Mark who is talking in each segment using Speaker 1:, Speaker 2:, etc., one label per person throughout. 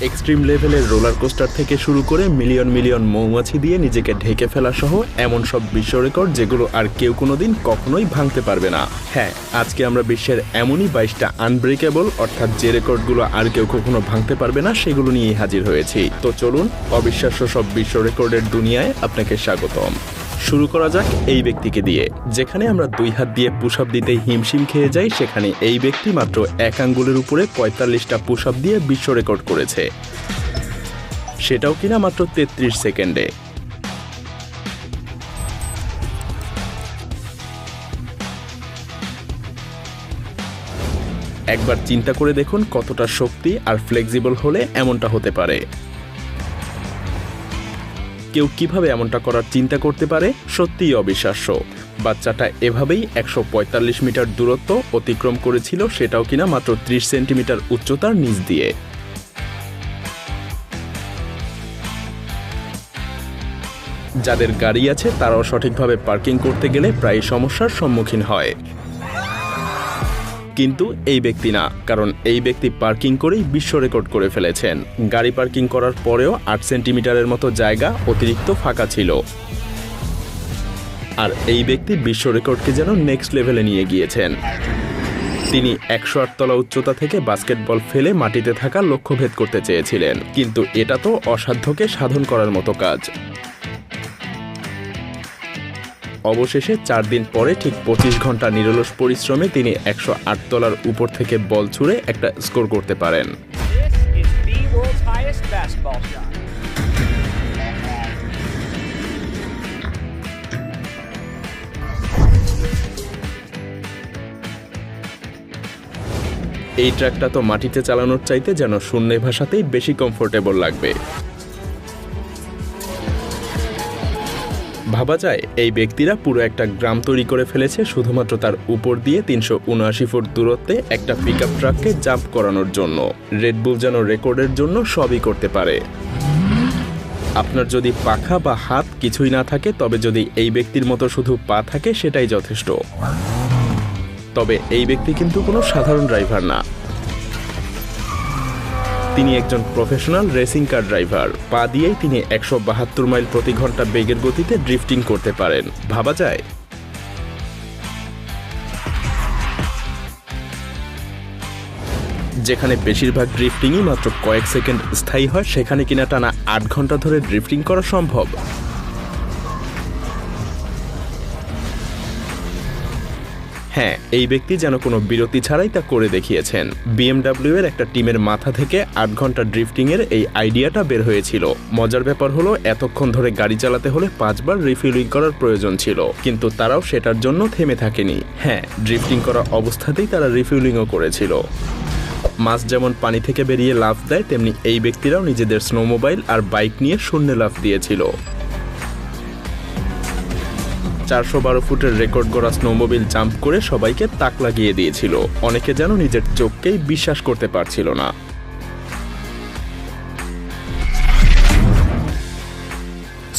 Speaker 1: Extreme লেভেলের roller coaster থেকে শুরু করে মিলিয়ন মিলিয়ন মৌমাছি দিয়ে নিজেকে ঢেকে ফেলা সহ এমন সব বিশ্ব রেকর্ড যেগুলো আর কেউ কোনোদিন কখনোই ভাঙতে পারবে না। হ্যাঁ আজকে আমরা বিশ্বের এমনই বাইশটা আনব্রেকেবল অর্থাৎ যে রেকর্ডগুলো আর কেউ কখনো ভাঙতে পারবে না, সেগুলো নিয়েই হাজির হয়েছি। তো চলুন, অবিশ্বাস্য সব বিশ্ব রেকর্ডের দুনিয়ায় আপনাকে স্বাগতম। শুরু করা যাক এই ব্যক্তিকে দিয়ে। যেখানে আমরা দুই হাত দিয়ে পুশ আপ দিতে হিমশিম খেয়ে যাই, সেখানে এই ব্যক্তি মাত্র এক আঙ্গুলের উপরে পঁয়তাল্লিশটা পুশ আপ দিয়ে বিশ্ব রেকর্ড করেছে। সেটাও কিনা মাত্র তেত্রিশ সেকেন্ডে। একবার চিন্তা করে দেখুন কতটা শক্তি আর ফ্লেক্সিবল হলে এমনটা হতে পারে। কেউ কীভাবে এমনটা করার চিন্তা করতে পারে সত্যিই অবিশ্বাস্য। বাচ্চাটা এভাবেই একশো পঁয়তাল্লিশ মিটার দূরত্ব অতিক্রম করেছিল সেটাও কিনা মাত্র ত্রিশ সেন্টিমিটার উচ্চতার নিচ দিয়ে। যাদের গাড়ি আছে তারাও সঠিকভাবে পার্কিং করতে গেলে প্রায় সমস্যার সম্মুখীন হয়। কিন্তু এই ব্যক্তি না, কারণ এই ব্যক্তি পার্কিং করেই বিশ্ব রেকর্ড করে ফেলেছেন। গাড়ি পার্কিং করার পরেও আট সেন্টিমিটারের মতো জায়গা অতিরিক্ত ফাঁকা ছিল। আর এই ব্যক্তি বিশ্ব রেকর্ডকে যেন নেক্সট লেভেলে নিয়ে গিয়েছেন। তিনি একশো আটতলা উচ্চতা থেকে বাস্কেটবল ফেলে মাটিতে থাকা লক্ষ্যভেদ করতে চেয়েছিলেন। কিন্তু এটা তো অসাধ্যকে সাধন করার মতো কাজ। অবশেষে চার দিন পরে ঠিক পঁচিশ ঘণ্টা নিরলস পরিশ্রমে তিনি একশো আট তলার উপর থেকে বল ছুঁড়ে একটা স্কোর করতে পারেন. এই ট্র্যাকটা তো মাটিতে চালানোর চাইতে যেন শূন্য ভাষাতেই বেশি কমফোর্টেবল লাগবে ভাবা যায়, এই ব্যক্তিরা পুরো একটা গ্রাম তৈরি করে ফেলেছে শুধুমাত্র তার উপর দিয়ে তিনশো উনআশি ফুট দূরত্বে একটা পিক আপ ট্রাককে জাম্প করানোর জন্য। রেডবুল যেন রেকর্ডের জন্য সবই করতে পারে। আপনার যদি পাখা বা হাত কিছুই না থাকে, তবে যদি এই ব্যক্তির মতো শুধু পা থাকে, সেটাই যথেষ্ট। তবে এই ব্যক্তি কিন্তু কোনো সাধারণ ড্রাইভার না। তিনি একজন প্রফেশনাল রেসিং কার ড্রাইভার পা দিয়েই তিনি একশো বাহাত্তর মাইল প্রতি ঘণ্টা বেগের গতিতে ড্রিফটিং করতে পারেন। ভাবা যায়? যেখানে বেশিরভাগ ড্রিফটিংই মাত্র কয়েক সেকেন্ড স্থায়ী হয়, সেখানে কিনা টানা আট ঘণ্টা ধরে ড্রিফটিং করা সম্ভব। হ্যাঁ এই ব্যক্তি যেন কোনো বিরতি ছাড়াই তা করে দেখিয়েছেন। বিএমডাব্লিউ এর একটা টিমের মাথা থেকে আট ঘণ্টা ড্রিফটিং এর এই আইডিয়াটা বের হয়েছিল। মজার ব্যাপার হলো, এতক্ষণ ধরে গাড়ি চালাতে হলে পাঁচবার রিফিলিং করার প্রয়োজন ছিল, কিন্তু তারাও সেটার জন্য থেমে থাকেনি। হ্যাঁ ড্রিফটিং করা অবস্থাতেই তারা রিফিউলিংও করেছিল। মাছ যেমন পানি থেকে বেরিয়ে লাফ দেয়, তেমনি এই ব্যক্তিরাও নিজেদের স্নোমোবাইল আর বাইক নিয়ে শূন্যে লাফ দিয়েছিল। চারশো বারো ফুটের রেকর্ড গড়া স্নোমোবিল জাম্প করে সবাইকে তাক লাগিয়ে দিয়েছিল। অনেকে যেন নিজের চোখকেই বিশ্বাস করতে পারছিল না।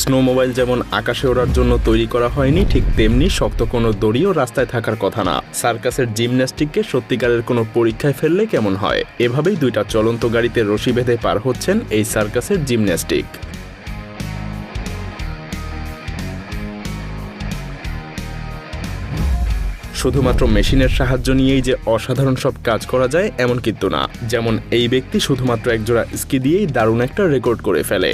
Speaker 1: স্নোমোবাইল যেমন আকাশে ওড়ার জন্য তৈরি করা হয়নি, ঠিক তেমনি শক্ত কোনো দড়িও রাস্তায় থাকার কথা না। সার্কাসের জিমন্যাস্টিককে সত্যিকারের কোনো পরীক্ষায় ফেললে কেমন হয়? এভাবেই দুইটা চলন্ত গাড়িতে রশি বেঁধে পার হচ্ছেন এই সার্কাসের জিমন্যাস্টিক। শুধুমাত্র মেশিনের সাহায্য নিয়েই যে অসাধারণ সব কাজ করা যায়, এমন কিন্তু না। যেমন এই ব্যক্তি শুধুমাত্র একজোড়া স্কি দিয়েই দারুণ একটা রেকর্ড করে ফেলে।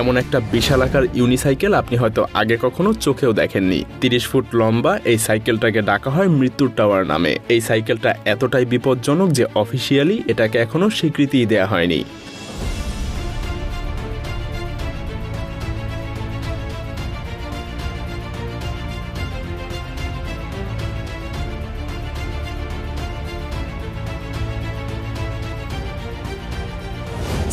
Speaker 1: এমন একটা বিশাল আকার ইউনিসাইকেল আপনি হয়তো আগে কখনো চোখেও দেখেননি। তিরিশ ফুট লম্বা এই সাইকেলটাকে ডাকা হয় মৃত্যুর টাওয়ার নামে। এই সাইকেলটা এতটাই বিপজ্জনক যে অফিসিয়ালি এটাকে এখনও স্বীকৃতিই দেয়া হয়নি।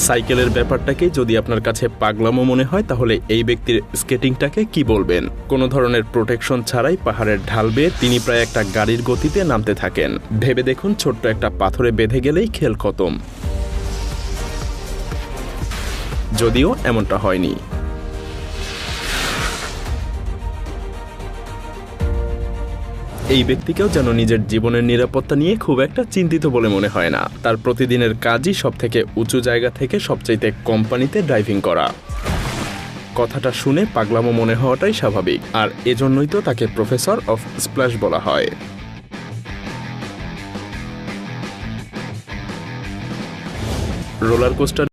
Speaker 1: সাইকেলের ব্যাপারটাকে যদি আপনার কাছে পাগলামো মনে হয়, তাহলে এই ব্যক্তির স্কেটিংটাকে কি বলবেন? কোনো ধরনের প্রোটেকশন ছাড়াই পাহাড়ের ঢাল বেয়ে তিনি প্রায় একটা গাড়ির গতিতে নামতে থাকেন। ভেবে দেখুন, ছোট্ট একটা পাথরে বেঁধে গেলেই খেল খতম। যদিও এমনটা হয়নি। এই ব্যক্তিকেও যেন নিজের জীবনের নিরাপত্তা নিয়ে খুব একটা চিন্তিত বলে মনে হয় না। তার প্রতিদিনের কাজই সব থেকে উঁচু জায়গা থেকে সবচাইতে কোম্পানিতে ড্রাইভিং করা। কথাটা শুনে পাগলামো মনে হওয়াটাই স্বাভাবিক, আর এজন্যই তো তাকে প্রফেসর অফ স্প্ল্যাশ বলা হয়। Roller coaster